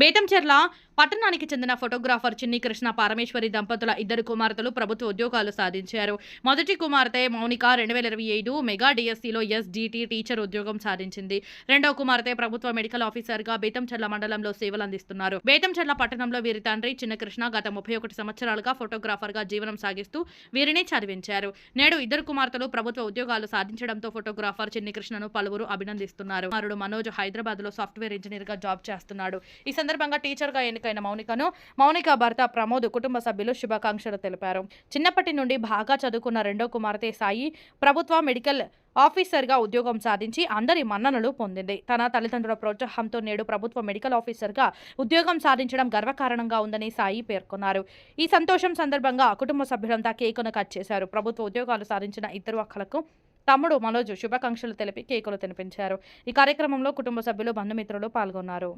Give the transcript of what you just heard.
బేతంచెర్ల పట్టణానికి చెందిన ఫోటోగ్రాఫర్ చిన్ని కృష్ణ పరమేశ్వరి దంపతుల ఇద్దరు కుమార్తెలు ప్రభుత్వ ఉద్యోగాలు సాధించారు. మొదటి కుమార్తె మౌనిక రెండు వేల ఇరవై ఐదు మెగా డిఎస్సిలో ఎస్డిటి టీచర్ ఉద్యోగం సాధించింది. రెండో కుమార్తె ప్రభుత్వ మెడికల్ ఆఫీసర్గా బేతంచెర్ల మండలంలో సేవలు అందిస్తున్నారు. బేతంచెర్ల పట్టణంలో వీరి తండ్రి చిన్న కృష్ణ గత ముప్పై ఒకటి సంవత్సరాలుగా ఫోటోగ్రాఫర్గా జీవనం సాగిస్తూ వీరిని చదివించారు. నేడు ఇద్దరు కుమార్తెలు ప్రభుత్వ ఉద్యోగాలు సాధించడంతో ఫోటోగ్రాఫర్ చిన్ని కృష్ణను పలువురు అభినందిస్తున్నారు. కుమారుడు మనోజ్ హైదరాబాద్లో సాఫ్ట్వేర్ ఇంజనీర్గా జాబ్ చేస్తున్నాడు. ఈ సందర్భంగా టీచర్గా ఎన్నికైన మౌనికను మౌనిక భర్త ప్రమోద్ కుటుంబ సభ్యులు శుభాకాంక్షలు తెలిపారు. చిన్నప్పటి నుండి బాగా చదువుకున్న రెండో కుమార్తె సాయి ప్రభుత్వ మెడికల్ ఆఫీసర్గా ఉద్యోగం సాధించి అందరి మన్ననలు పొందింది. తన తల్లిదండ్రుల ప్రోత్సాహంతో నేడు ప్రభుత్వ మెడికల్ ఆఫీసర్గా ఉద్యోగం సాధించడం గర్వకారణంగా ఉందని సాయి పేర్కొన్నారు. ఈ సంతోషం సందర్భంగా కుటుంబ సభ్యులంతా కేకును కట్ చేశారు. ప్రభుత్వ ఉద్యోగాలు సాధించిన ఇద్దరు అక్కలకు తమ్ముడు మనోజ్ శుభాకాంక్షలు తెలిపి కేకులు తినిపించారు. ఈ కార్యక్రమంలో కుటుంబ సభ్యులు బంధుమిత్రులు పాల్గొన్నారు.